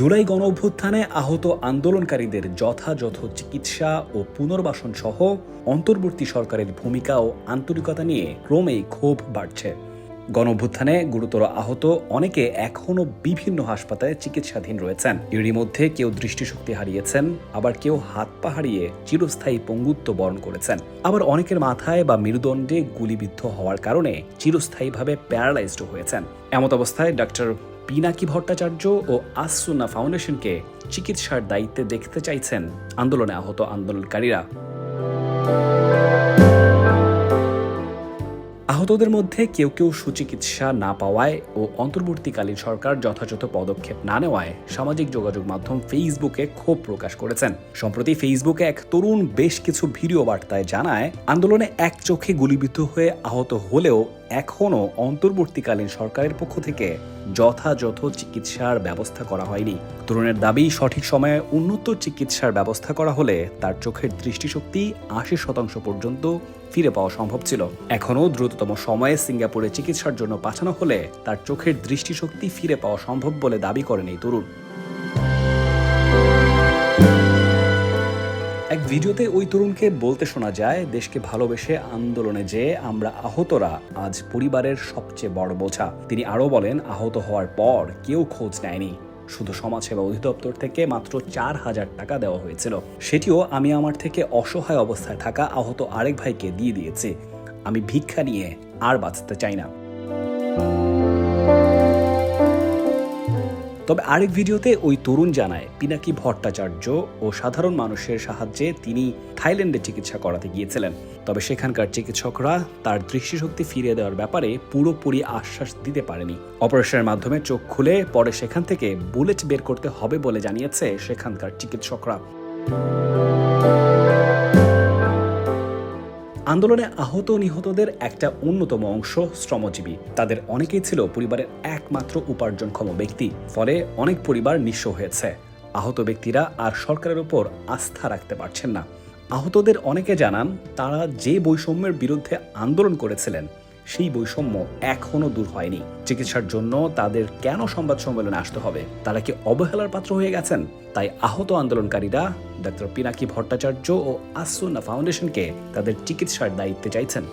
জুলাই গণ অভ্যুত্থানে আহত আন্দোলনকারীদের যথাযথ চিকিৎসা ও পুনর্বাসন সহ অন্তর্বর্তী সরকারের ভূমিকা ও আন্তরিকতা নিয়ে ক্রমেই ক্ষোভ বাড়ছে। গণ অভ্যুত্থানে গুরুতর আহত অনেকে এখনও বিভিন্ন হাসপাতালে চিকিৎসাধীন রয়েছেন। এরই মধ্যে কেউ দৃষ্টিশক্তি হারিয়েছেন, আবার কেউ হাত পা হারিয়ে চিরস্থায়ী পঙ্গুত্ব বরণ করেছেন। আবার অনেকের মাথায় বা মেরুদণ্ডে গুলিবিদ্ধ হওয়ার কারণে চিরস্থায়ীভাবে প্যারালাইজড হয়েছেন। এমত অবস্থায় ডক্টর পিনাকি ভট্টাচার্য ও আসুন্না ফাউন্ডেশনকে চিকিৎসার দায়িত্বে দেখতে চাইছেন আন্দোলনে আহত আন্দোলনকারীরা। আহতদের মধ্যে কেউ কেউ সুচিকিৎসা না পাওয়ায় ও অন্তর্বর্তীকালীন সরকার যথাযথ পদক্ষেপ না নেওয়ায় সামাজিক যোগাযোগ মাধ্যম ফেসবুকে ক্ষোভ প্রকাশ করেছেন। সম্প্রতি ফেসবুকে এক তরুণ বেশ কিছু ভিডিও বার্তায় জানায়, আন্দোলনে এক চোখে গুলিবিদ্ধ হয়ে আহত হলেও এখনও অন্তর্বর্তীকালীন সরকারের পক্ষ থেকে যথাযথ চিকিৎসার ব্যবস্থা করা হয়নি। তরুণের দাবি, সঠিক সময়ে উন্নত চিকিৎসার ব্যবস্থা করা হলে তার চোখের দৃষ্টিশক্তি আশি শতাংশ পর্যন্ত ফিরে পাওয়া সম্ভব ছিল। এখনও দ্রুততম সময়ে সিঙ্গাপুরে চিকিৎসার জন্য পাঠানো হলে তার চোখের দৃষ্টিশক্তি ফিরে পাওয়া সম্ভব বলে দাবি করেন এই তরুণ। ভিডিওতে ওই তরুণকে বলতে শোনা যায়, দেশকে ভালোবেসে আন্দোলনে যে আমরা আহতরা, আজ পরিবারের সবচেয়ে বড় বোঝা। তিনি আরও বলেন, আহত হওয়ার পর কেউ খোঁজ নেয়নি। শুধু সমাজসেবা অধিদপ্তর থেকে মাত্র চার হাজার টাকা দেওয়া হয়েছিল। সেটিও আমি আমার থেকে অসহায় অবস্থায় থাকা আহত আরেক ভাইকে দিয়ে দিয়েছি। আমি ভিক্ষা নিয়ে আর বাঁচতে চাই না। তবে আরেক ভিডিওতে ওই তরুণ জানায়, পিনাকি ভট্টাচার্য ও সাধারণ মানুষের সাহায্যে তিনি থাইল্যান্ডে চিকিৎসা করাতে গিয়েছিলেন। তবে সেখানকার চিকিৎসকরা তার দৃষ্টিশক্তি ফিরিয়ে দেওয়ার ব্যাপারে পুরোপুরি আশ্বাস দিতে পারেনি। অপারেশনের মাধ্যমে চোখ খুলে পরে সেখান থেকে বুলেট বের করতে হবে বলে জানিয়েছে সেখানকার চিকিৎসকরা। আন্দোলনে আহত নিহতদের একটা অন্যতম অংশ শ্রমজীবী। তাদের অনেকেই ছিল পরিবারের একমাত্র উপার্জনক্ষম ব্যক্তি, ফলে অনেক পরিবার নিঃস্ব হয়েছে। আহত ব্যক্তিরা আর সরকারের উপর আস্থা রাখতে পারছেন না। আহতদের অনেকে জানান, তারা যে বৈষম্যের বিরুদ্ধে আন্দোলন করেছিলেন সেই বৈষম্য এখনও দূর হয়নি। চিকিৎসার জন্য তাদের কেন সংবাদ সম্মেলনে আসতে হবে? তারা কি অবহেলার পাত্র হয়ে গেছেন? তাই আহত আন্দোলনকারীরা ডাক্তার পিনাকি ভট্টাচার্য ও আসুনা ফাউন্ডেশনকে তাদের চিকিৎসার দায়িত্বে চাইছেন।